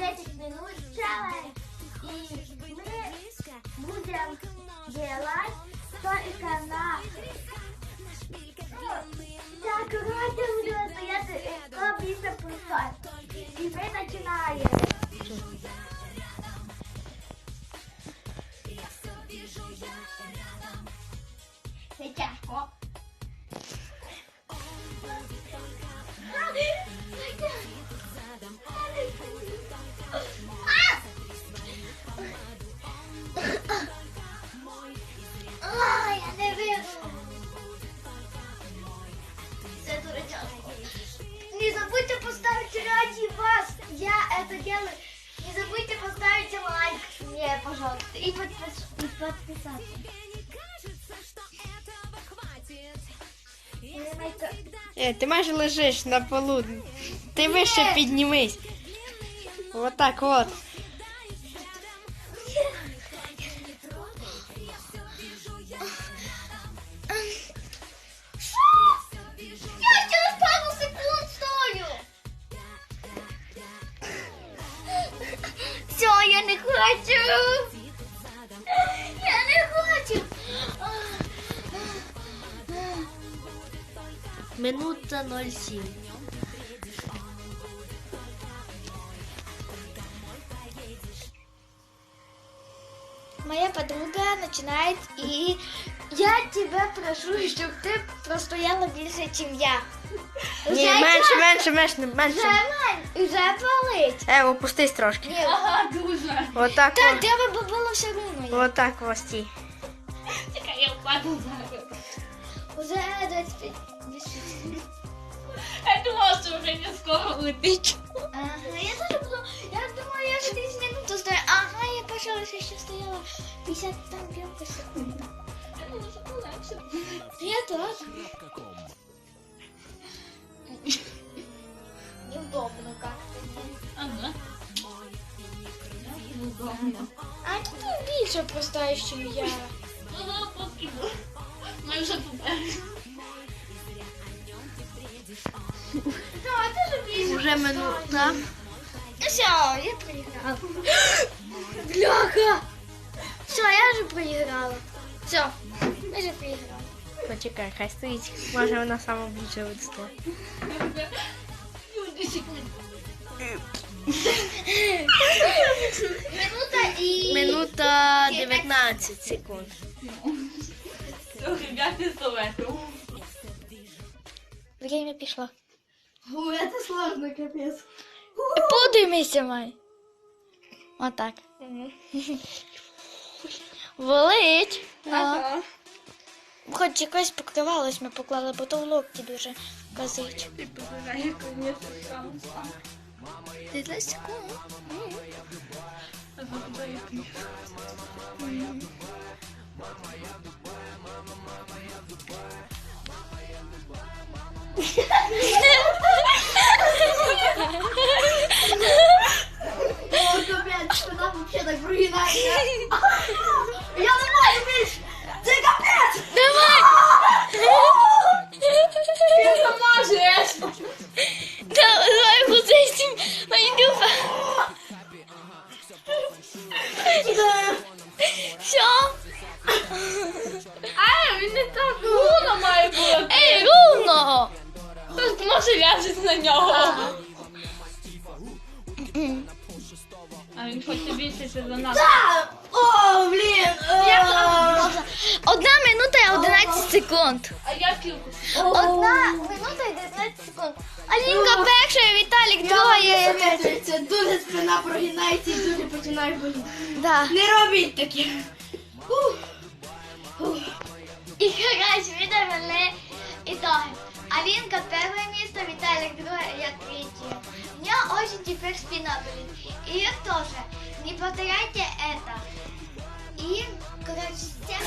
10 минут и мы будем делать только на И, подпис- и подписаться. Нажимайте. Е, ти майже лежиш на полу. Ти вище піднімись. Отак от. Я через пару секунд стою. Все, я не хочу. Минута 07. Моя подруга начинает, и я тебя прошу, чтобы ты простояла больше, чем я. Ні, менше, менше, менше, менше. Вже, вже болить. Е, опустись трошки. Ні. Ага, дуже. Отак Так, от. треба би було все рівно. Отак ось стій. Чекай, я впаду зараз. Уже 25. Я думала, що вже не скоро летить. Ага, я тоже буду, я думаю, я вже 30 минут стою. Ага, я почала ще стояла 50 там гривень секунд. Я думала, що полегше. Я так. Неудобно как-то. Ага. Удобно. А тут більше простаєш, ніж я. Ага, поки було. Ми вже поперли. Уже минута. Ну все, я проиграла. Бляха! Все, я же проиграла. Все, я же проиграла. Почекай, хай стоїть. Може вона сама більше вистає. Минута и... Минута 19 секунд. Ребята, советую. Время пішло. Ой, это сложно, капец. Подивися, май. Отак. Болить. Ага. Хоч якось покривалось, ми поклали, бо то в локті дуже казить. Ти позирає, конечно, шанс. 30 секунд. О, капець, вона вообще так прогинається. Я не можу більше. Це капець. Давай! Ти заможеш. Давай, гузейся, Майдюха. Все. А, він не так гуно має бути. Ей, ровно. Хтось може ляжеться на нього. А він хоче більше за нас. О, блін. Одна минута і 11 секунд. А я кілку. Одна минута і 19 секунд. Алінка перша, Віталік друга, я третя. Це дуже спина прогинається і дуже починає боліти. Да. Не робіть таке. І коротше, видавали итоги. Алинка первое место, Виталик другое, я теперь спина болит. И тоже. Не повторяйте это. И, короче, всем...